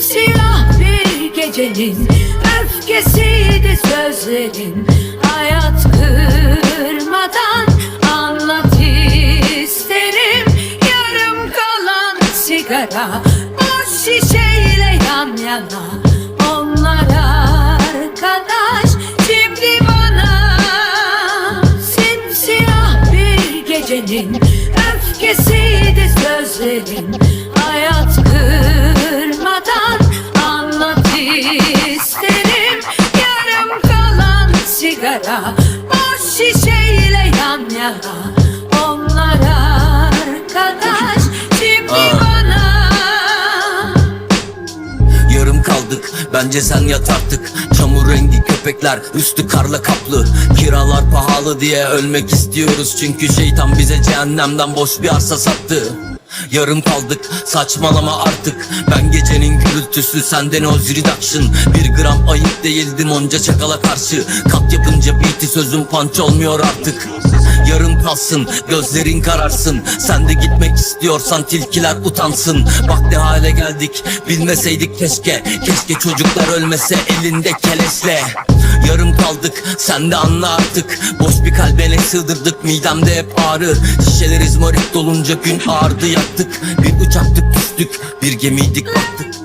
simsiyah bir gecenin Öfkesi de sözlerin. Hayat kırmadan anlat isterim. Yarım kalan sigara Boş şişeyle yan yana. Onlar arkadaş Şimdi bana Simsiyah bir gecenin Öfkesi de sözlerin. Hayat kırmadan isterim. Yarım kalan sigara Boş şişeyle yan yana. Onlar arkadaş Şimdi bana Yarım kaldık bence sen yat artık Çamur rengi köpekler üstü karla kaplı. Kiralar pahalı diye ölmek istiyoruz. Çünkü şeytan bize cehennemden boş bir arsa sattı Yarım kaldık saçmalama artık. Ben gecenin gürültüsü senden o reduction Bir gram ayıp değildim onca çakala karşı. Kat yapınca beat'i sözüm punch olmuyor artık. Yarım kalsın gözlerin kararsın. Sen de gitmek istiyorsan tilkiler utansın. Bak ne hale geldik bilmeseydik keşke. Keşke çocuklar ölmese elinde keleşle Yarım kaldık sen de anla artık. Boş bir kalbene sığdırdık midemde hep ağrı Şişeler izmarit dolunca gün ağırdı yaktık. Bir uçaktık düştük bir gemiydik battık